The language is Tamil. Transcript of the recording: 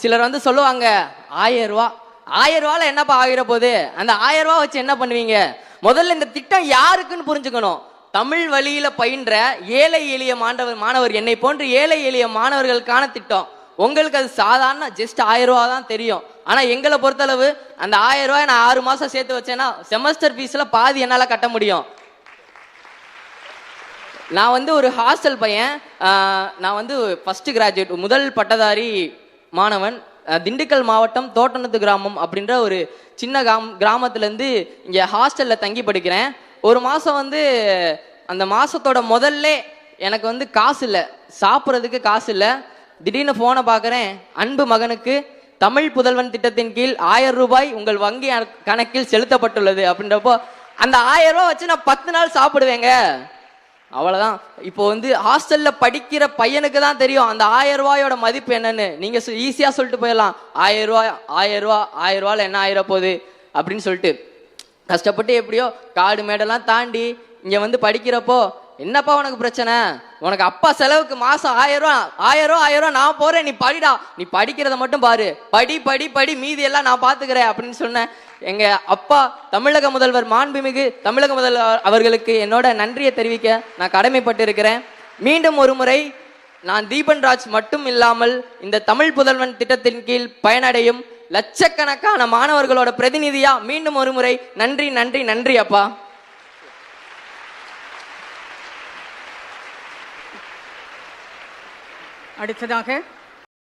சிலர் வந்து சொல்லுவாங்க ஆயிரம் ரூபா. ஆயிரம் ரூபால என்னப்பா ஆகிற போகுது அந்த ஆயிரம் ரூபா வச்சு என்ன பண்ணுவீங்க? முதல்ல இந்த திட்டம் யாருக்குன்னு புரிஞ்சுக்கணும். தமிழ் வழியில பயின்ற ஏழை எளிய மாணவர் மாணவர் என்னை போன்று ஏழை எளிய மாணவர்களுக்கான திட்டம். உங்களுக்கு அது சாதாரண ஜஸ்ட் ஆயிரம் ரூபா தான் தெரியும். ஆனா எங்களை பொறுத்தளவு அந்த ஆயிரம் ரூபாய் நான் ஆறு மாசம் சேர்த்து வச்சேன்னா செமஸ்டர் ஃபீஸ்ல பாதி என்னால கட்ட முடியும். நான் வந்து ஒரு ஹாஸ்டல் பையன். நான் வந்து ஃபர்ஸ்ட் கிராஜுவேட் முதல் பட்டதாரி மாணவன் திண்டுக்கல் மாவட்டம் தோட்டணத்து கிராமம் அப்படின்ற ஒரு சின்ன கிராம கிராமத்துலேருந்து இங்கே ஹாஸ்டலில் தங்கி படிக்கிறேன். ஒரு மாதம் வந்து அந்த மாதத்தோட முதல்ல எனக்கு வந்து காசு இல்லை. சாப்பிட்றதுக்கு காசு இல்லை. திடீர்னு ஃபோனை பார்க்குறேன் அன்பு மகனுக்கு தமிழ் புதல்வன் திட்டத்தின் கீழ் ஆயிரம் ரூபாய் உங்கள் வங்கி கணக்கில் செலுத்தப்பட்டுள்ளது அப்படின்றப்போ அந்த ஆயிரம் ரூபாய் வச்சு நான் பத்து நாள் சாப்பிடுவேங்க. அவ்வளோதான் இப்போ வந்து ஹாஸ்டல்ல படிக்கிற பையனுக்கு தான் தெரியும் அந்த ஆயிரம் ரூபாயோட மதிப்பு என்னன்னு. நீங்க ஈஸியாக சொல்லிட்டு போயிடலாம். ஆயிரம் ரூபாய் ஆயிரம் ரூபா ஆயிரம் ரூபாயில் என்ன ஆயிரம் போகுது? அப்படின்னு சொல்லிட்டு. கஷ்டப்பட்டு எப்படியோ காடு மேடெல்லாம் தாண்டி இங்கே வந்து படிக்கிறப்போ என்னப்பா உனக்கு பிரச்சனை? உனக்கு அப்பா செலவுக்கு மாசம் ஆயிரம் ரூபா ஆயிரம் ரூபா ஆயிரம் ரூபா நான் போறேன் நீ படிடா. நீ படிக்கிறத மட்டும் பாரு. படி படி படி மீதி எல்லாம் நான் பாத்துக்கிறேன் அப்படின்னு சொன்னேன். எங்க அப்பா தமிழக முதல்வர் மாண்புமிகு தமிழக முதல்வர் அவர்களுக்கு என்னோட நன்றியை தெரிவிக்க நான் கடமைப்பட்டு இருக்கிறேன் மீண்டும் ஒரு முறை நான் தீபன் ராஜ் மட்டும் இல்லாமல் இந்த தமிழ் புதல்வன் திட்டத்தின் கீழ் பயனடையும் லட்சக்கணக்கான மாணவர்களோட பிரதிநிதியா மீண்டும் ஒரு முறை நன்றி நன்றி நன்றி அப்பா. அடுத்ததாக